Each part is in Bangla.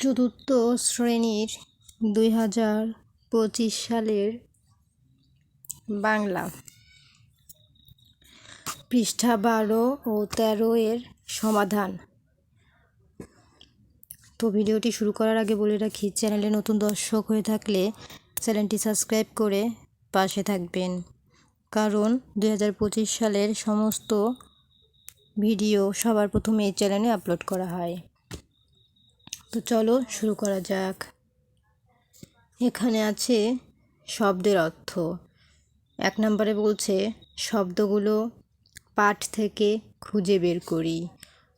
চতুর্থ শ্রেণির দুই হাজার পঁচিশ সালের বাংলা পৃষ্ঠা বারো ও তেরো এর সমাধান। তো ভিডিওটি শুরু করার আগে বলে রাখি, চ্যানেলে নতুন দর্শক হয়ে থাকলে চ্যানেলটি সাবস্ক্রাইব করে পাশে থাকবেন। কারণ দুই হাজার পঁচিশ সালের সমস্ত ভিডিও সবার প্রথমে এই চ্যানেলে আপলোড করা হয়। তো চলো শুরু করা যাক। এখানে আছে শব্দের অর্থ। এক নম্বরে বলছে, শব্দগুলো পাঠ থেকে খুঁজে বের করি,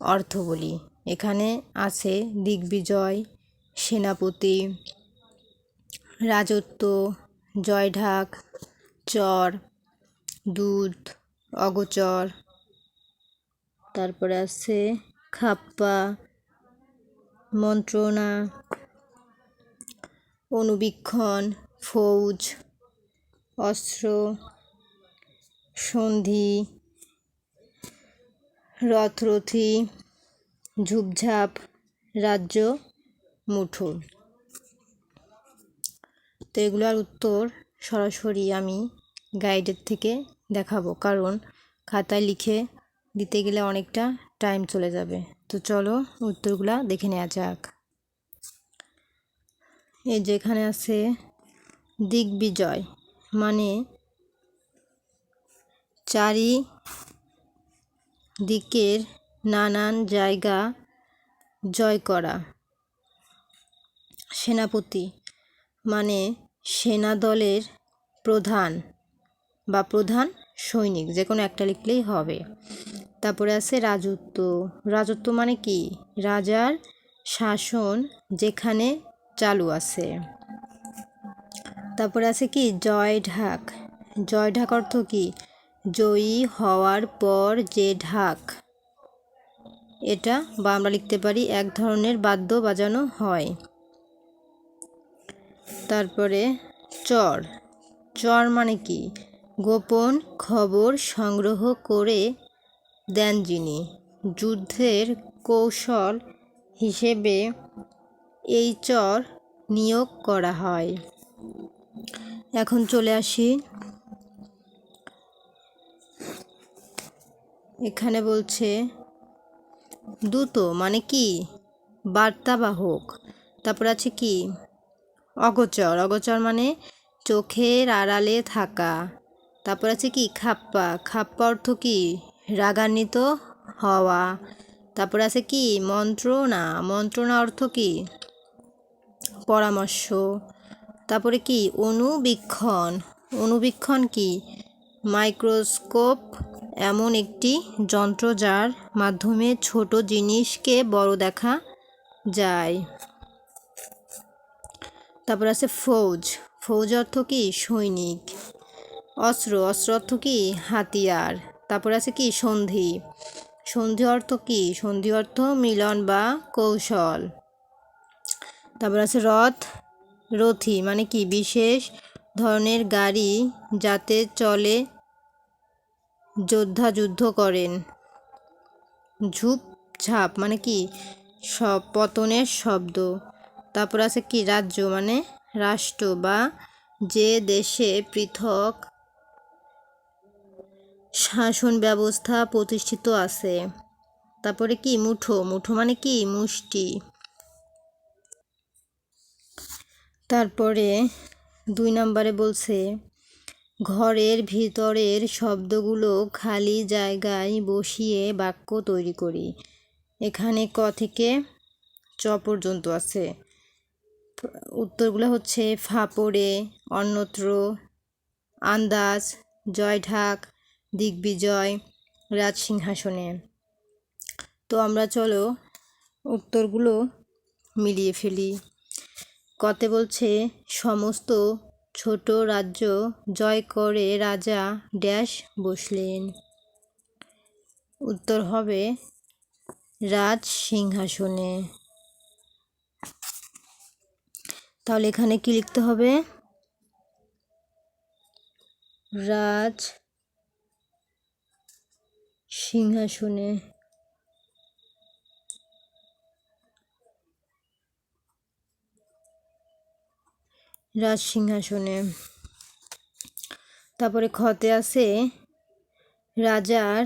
অর্থ বলি। এখানে আছে দিগ্বিজয়, সেনাপতি, রাজত্ব, জয়ঢাক, চর দুধ অগচর। তারপরে আছে খাপ্পা মন্ত্রণা, অনুবীক্ষণ, ফৌজ, অস্ত্র, সন্ধি, রথরথি, ঝুপঝাপ, রাজ্য মুঠো তো এগুলোর উত্তর সরাসরি আমি গাইডের থেকে দেখাবো। কারণ খাতায় লিখে দিতে গেলে অনেকটা টাইম চলে যাবে। তো চলো উত্তরগুলা দেখে নেওয়া যাক। এই যেখানে আছে দিগ্বিজয় মানে চারি দিকের নানান জায়গা জয় করা। সেনাপতি মানে সেনা দলের প্রধান বা প্রধান সৈনিক যে কোনো একটা লিখলেই হবে। তারপরে আছে রাজত্ব। রাজত্ব মানে কি? রাজার শাসন যেখানে চালু আছে। তারপরে আছে কি? জয় ঢাক। জয় ঢাক অর্থ কি? জয়ী হওয়ার পর যে ঢাক, এটা বা আমরা লিখতে পারি এক ধরনের বাদ্য বাজানো হয়। তারপরে চর। চর মানে কি? গোপন খবর সংগ্রহ করে দেন যিনি। যুদ্ধের কৌশল হিসেবে এই চর নিয়োগ করা হয়। এখন চলে আসি। এখানে বলছে, দ্রুত মানে কি? বার্তাবাহক তারপর আছে কি? অগোচর। অগোচর মানে চোখের আড়ালে থাকা। তারপর আছে কি? খাপ্পা। খাপ্পা অর্থ কি? রাগান্বিত হওয়া। তারপর আছে কি? মন্ত্রণা। মন্ত্রণা অর্থ কি? পরামর্শ। তারপরে কি? অনুবীক্ষণ। অনুবীক্ষণ কি? মাইক্রোস্কোপ এমন একটি যন্ত্র যার মাধ্যমে ছোট জিনিসকে বড় দেখা যায়। তারপর আছে ফৌজ। ফৌজ অর্থ কি? সৈনিক। অস্ত্র। অস্ত্র অর্থ কি? হাতিয়ার। তারপর আছে কি? সন্ধি। সন্ধি অর্থ কি? সন্ধি অর্থ মিলন বা কৌশল। তারপর আছে রথ, রথি মানে কি? বিশেষ ধরনের গাড়ি যাতে চলে যোদ্ধা যুদ্ধ করেন। ঝুপ ঝাপ মানে কি? সব পতনের শব্দ। তারপর আছে কি? রাজ্য মানে রাষ্ট্র বা যে দেশে পৃথক শাসন ব্যবস্থা প্রতিষ্ঠিত আছে। তারপরে কি? মুঠো। মুঠো মানে কি? মুষ্টি। তারপরে দুই নম্বরে বলছে, ঘরের ভিতরের শব্দগুলো খালি জায়গায় বসিয়ে বাক্য তৈরি করি। এখানে ক থেকে চ পর্যন্ত আছে। উত্তরগুলো হচ্ছে, ফাপড়ে, অন্যত্র, আন্দাজ, জয়ঢাক দিগ্বিজয় রাজসিংহাসনে। তো আমরা চলো উত্তরগুলো মিলিয়ে ফেলি। কতে বলছে, সমস্ত ছোট রাজ্য জয় করে রাজা ড্যাশ বসলেন। উত্তর হবে রাজ সিংহাসনে তাহলে এখানে কি লিখতে হবে? রাজ সিংহাসনে। রাজ সিংহাসনে। তারপরে ক্ষতে আছে রাজার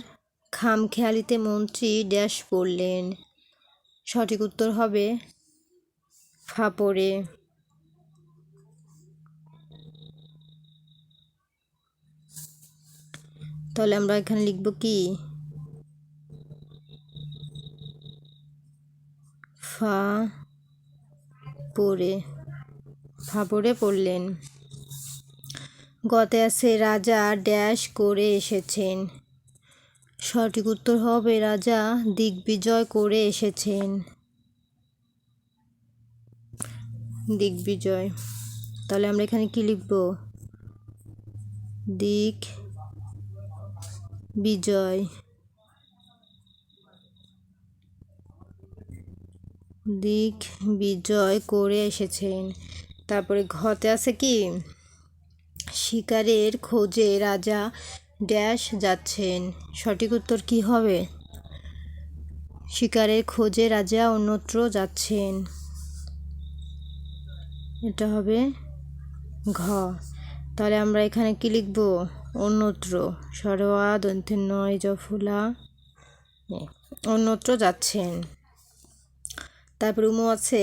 খামখেয়ালিতে মন্ত্রী ড্যাশ পড়লেন। সঠিক উত্তর হবে ফাপড়ে। তাহলে আমরা এখানে লিখব কি? ফা পড়ে ফাপড়ে পড়লেন। গতে আছে রাজা ড্যাশ করে এসেছেন। সঠিক উত্তর হবে রাজা দিগ্বিজয় করে এসেছেন। দিগ্বিজয়। তাহলে আমরা এখানে কি লিখব? দিক বিজয় দিক বিজয় করে এসেছেন। তারপরে ঘতে আছে কি? শিকারের খোঁজে রাজা ড্যাশ যাচ্ছেন। সঠিক উত্তর কি হবে? শিকারের খোঁজে রাজা অন্যত্র যাচ্ছেন। এটা হবে ঘ। তাহলে আমরা এখানে কি লিখব? অন্যত্র। সরোয়া দন্তের নয় জফুলা। অন্যত্র যাচ্ছেন। তারপর উমো আছে।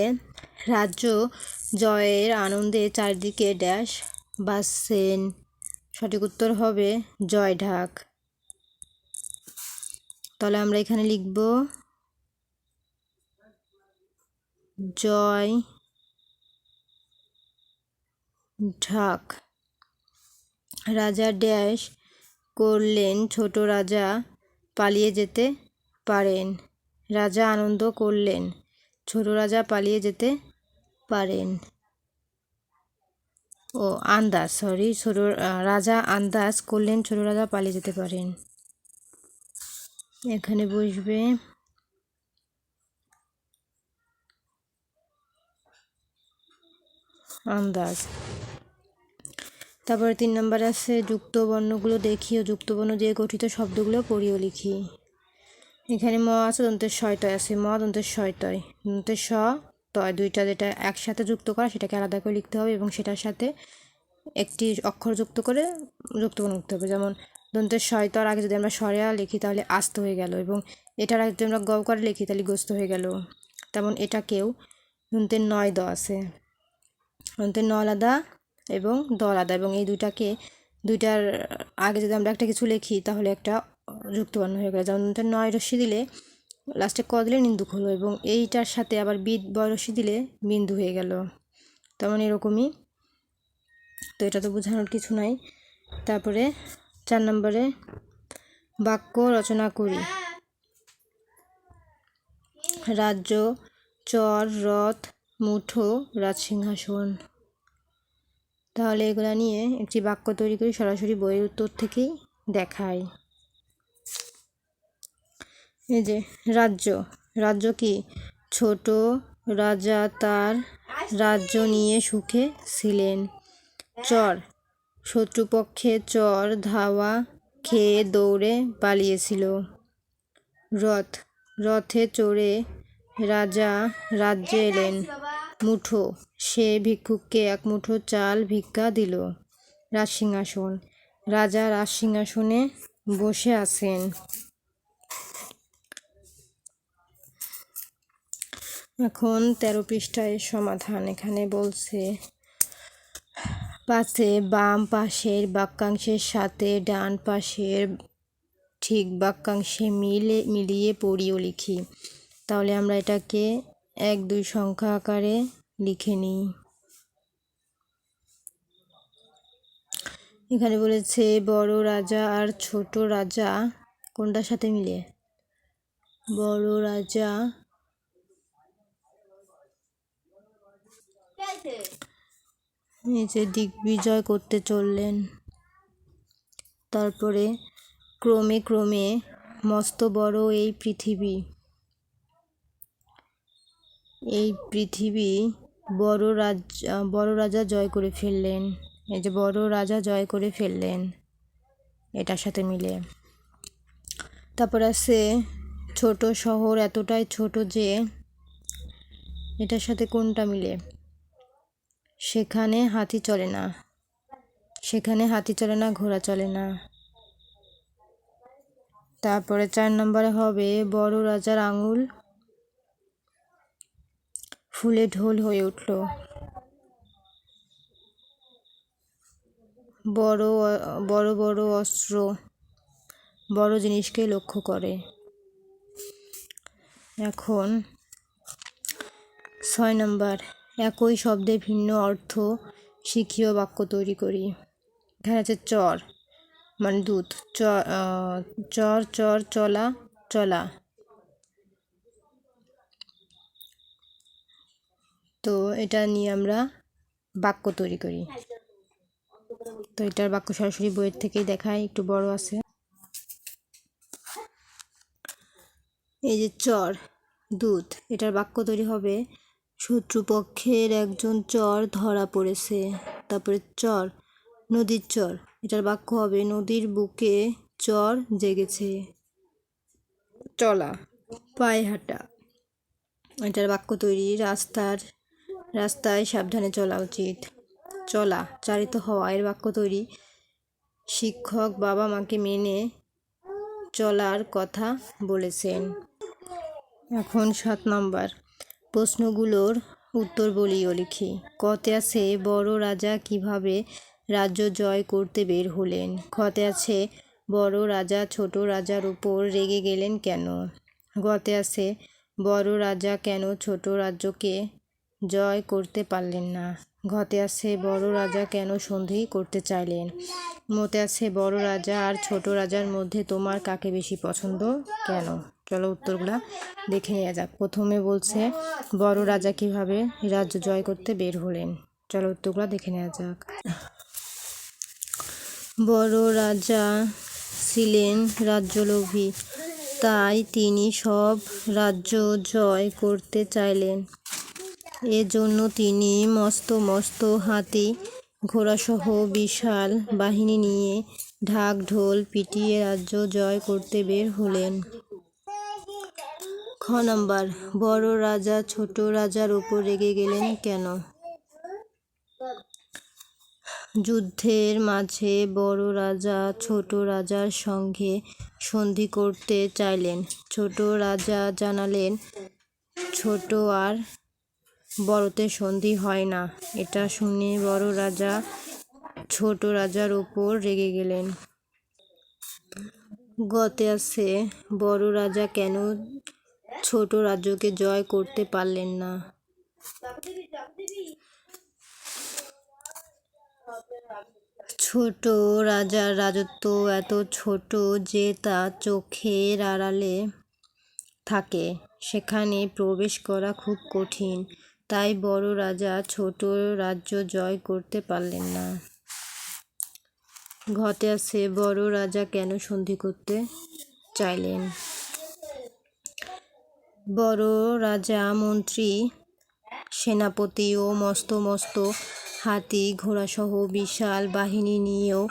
রাজ্য জয়ের আনন্দে চারিদিকে ড্যাশ বাসছেন সঠিক উত্তর হবে জয় ঢাক। তাহলে আমরা এখানে লিখব, জয় ঢাক। রাজা ড্যাশ করলেন ছোট রাজা পালিয়ে যেতে পারেন। রাজা আনন্দ করলেন। ছোট রাজা পালিয়ে যেতে পারেন। ও, আন্দাজ সরি ছোট রাজা আন্দাজ করলেন ছোট রাজা পালিয়ে যেতে পারেন। এখানে বসবে। আন্দাজ। তারপরে তিন নম্বর আছে যুক্ত বর্ণগুলো দেখি ও যুক্ত বর্ণ দিয়ে গঠিত শব্দগুলো পড়িও লিখি। এখানে ম আছে দন্তের ছয়টয় আছে ম, দন্তের ছয়টয় দন্তের স, তয় দুইটা যেটা একসাথে যুক্ত করা, সেটাকে আলাদা করে লিখতে হবে এবং সেটার সাথে একটি অক্ষর যুক্ত করে যুক্ত করে করতে হবে। যেমন, দন্তের তর আগে যদি আমরা সরেয়া লিখি তাহলে আস্ত হয়ে গেল এবং এটার আগে যদি আমরা গ করে লিখি তাহলে গোস্ত হয়ে গেল। তেমন এটাকেও দন্তের নয়, দ আছে। দন্তের ন আলাদা এবং দ আলাদা এবং এই দুইটাকে, দুইটার আগে যদি আমরা একটা কিছু লিখি তাহলে একটা যুক্তবর্ণ হয়ে গেল। যেমন নয় রশ্মি দিলে লাস্টে ক দিলে নিন্দুক হলো এবং এইটার সাথে আবার বিদ বয়রসি দিলে বিন্দু হয়ে গেল। তেমন এরকমই। তো এটা তো বোঝানোর কিছু নাই। তারপরে চার নম্বরে বাক্য রচনা করি। রাজ্য, চর, রথ, মুঠো রাজসিংহাসন তাহলে এগুলা নিয়ে একটি বাক্য তৈরি করি, সরাসরি বইয়ের উত্তর থেকেই দেখায় এই যে রাজ্য রাজ্য কি? ছোট রাজা তার রাজ্য নিয়ে সুখে ছিলেন। চর, শত্রুপক্ষে চর ধাওয়া খেয়ে দৌড়ে পালিয়েছিল। রথ, রথে চড়ে রাজা রাজ্যে এলেন। মুঠো, সে ভিক্ষুককে এক মুঠো চাল ভিক্ষা দিল। রাজসিংহাসন, রাজা রাজসিংহাসনে বসে আছেন। এখন তেরো পৃষ্ঠায় সমাধান। এখানে বলছে, পাশে বাম পাশের বাক্যাংশের সাথে ডান পাশের ঠিক বাক্যাংশে মিলে, মিলিয়ে পড়িও লিখি। তাহলে আমরা এটাকে এক, দুই সংখ্যা আকারে লিখে নিই। এখানে বলেছে, বড় রাজা আর ছোট রাজা, কোনটার সাথে মিলে? বড় রাজা নিজে দিগ্বিজয় করতে চললেন। তারপরে ক্রমে ক্রমে মস্ত বড় এই পৃথিবী। এই পৃথিবী বড় রাজা বড় রাজা জয় করে ফেললেন। এই যে বড় রাজা জয় করে ফেললেন। এটার সাথে মিলে। তারপর আছে ছোট শহর এতটাই ছোট যে এটার সাথে কোনটা মিলে? সেখানে হাতি চলে না। সেখানে হাতি চলে না, ঘোড়া চলে না। তারপরে চার নম্বরে হবে বড় রাজার আঙুল। ফুলে ঢোল হয়ে উঠল। বড় বড় বড় অস্ত্র, বড় জিনিসকে লক্ষ্য করে। এখন ছয় নম্বর। একই শব্দে ভিন্ন অর্থ শিখীয় বাক্য তৈরি করি। এখানে আছে চর মানে দুধ চর চর চর, চলা চলা। তো এটা নিয়ে আমরা বাক্য তৈরি করি। তো এটার বাক্য সরাসরি বইয়ের থেকেই দেখায় একটু বড় আছে। এই যে চর দুধ এটার বাক্য তৈরি হবে শত্রুপক্ষের একজন চর ধরা পড়েছে। তারপরে চর নদীর চর এটার বাক্য হবে নদীর বুকে চর জেগেছে। চলা পায়ে হাঁটা। এটার বাক্য তৈরি রাস্তার রাস্তায় সাবধানে চলা উচিত। চলা চালিত হওয়া এর বাক্য তৈরি শিক্ষক বাবা মাকে মেনে চলার কথা বলেছেন। এখন সাত নম্বর। প্রশ্নগুলোর উত্তর বলিও লিখি। কতে আছে বড় রাজা কীভাবে রাজ্য জয় করতে বের হলেন? খতে আছে বড় রাজা ছোট রাজার উপর রেগে গেলেন কেন? গতে আছে বড় রাজা কেন ছোট রাজ্যকে জয় করতে পারলেন না? ঘতে আছে বড় রাজা কেন সন্ধি করতে চাইলেন? মতে আছে বড় রাজা আর ছোট রাজার মধ্যে তোমার কাকে বেশি পছন্দ? কেন? চলো উত্তরগুলা দেখে নেওয়া যাক। প্রথমে বলছে, বড় রাজা কীভাবে রাজ্য জয় করতে বের হলেন? চলো উত্তরগুলা দেখে নেওয়া যাক। বড় রাজা ছিলেন রাজ্যলোভী, তাই তিনি সব রাজ্য জয় করতে চাইলেন। এজন্য তিনি মস্ত মস্ত হাতি, ঘোড়াসহ বিশাল বাহিনী নিয়ে ঢাক ঢোল পিটিয়ে রাজ্য জয় করতে বের হলেন। খ নম্বর, বড় রাজা ছোট রাজার উপর রেগে গেলেন কেন? যুদ্ধের মাঝে বড় রাজা ছোট রাজার সঙ্গে সন্ধি করতে চাইলেন। ছোট রাজা জানালেন, ছোট আর বড়তে সন্ধি হয় না। এটা শুনে বড় রাজা ছোট রাজার উপর রেগে গেলেন। গতে আছে, বড় রাজা কেন ছোট রাজ্যকে জয় করতে পারলেন না। ছোট রাজার রাজত্ব এত ছোট যে তা চোখের আড়ালে থাকে। সেখানে প্রবেশ করা খুব কঠিন। তাই বড় রাজা ছোট রাজ্য জয় করতে পারলেন না। ঘটে আছে বড় রাজা কেন সন্ধি করতে চাইলেন? বড় রাজা, মন্ত্রী, সেনাপতি ও মস্ত মস্ত হাতি ঘোড়াসহ বিশাল বাহিনী নিয়েও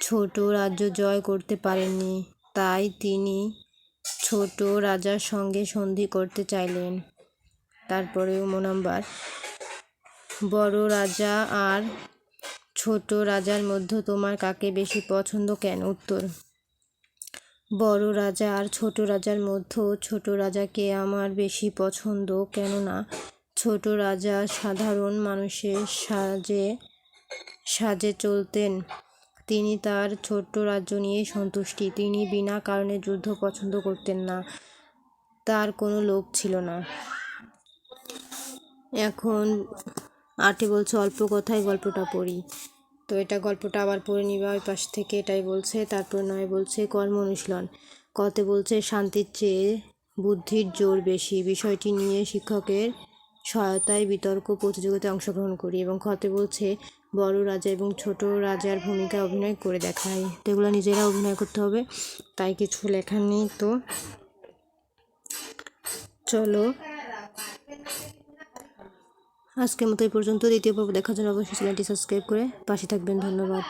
ছোট রাজ্য জয় করতে পারেননি। তাই তিনি ছোট রাজার সঙ্গে সন্ধি করতে চাইলেন। তারপরে উম নাম্বার বড় রাজা আর ছোট রাজার মধ্যে তোমার কাকে বেশি পছন্দ কেন? উত্তর বড় রাজা আর ছোট রাজার মধ্যে ছোট রাজাকে আমার বেশি পছন্দ। কেননা ছোট রাজা সাধারণ মানুষের সাজে সাজে চলতেন। তিনি তার ছোট্ট রাজ্য নিয়ে সন্তুষ্টি। তিনি বিনা কারণে যুদ্ধ পছন্দ করতেন না। তার কোনো লোভ ছিল না। এখন আটে বলছে, অল্প কথায় গল্পটা পড়ি। তো এটা গল্পটা আবার পড়ে নিবা, ওই পাশ থেকে এটাই বলছে, তারপর নয় বলছে, কর্ম অনুশীলন। কতে বলছে, শান্তির চেয়ে বুদ্ধির জোর বেশি। বিষয়টি নিয়ে শিক্ষকের সহায়তায় বিতর্ক প্রতিযোগিতায় অংশগ্রহণ করি এবং খতে বলছে, বড় রাজা এবং ছোট রাজার ভূমিকা অভিনয় করে দেখায়। তো এগুলো নিজেরা অভিনয় করতে হবে, তাই কিছু লেখা নেই তো। চলো। আজকের মতো এই পর্যন্ত। দ্বিতীয় পর্ব দেখার জন্য অবশ্যই চ্যানেলটি সাবস্ক্রাইব করে পাশে থাকবেন। ধন্যবাদ।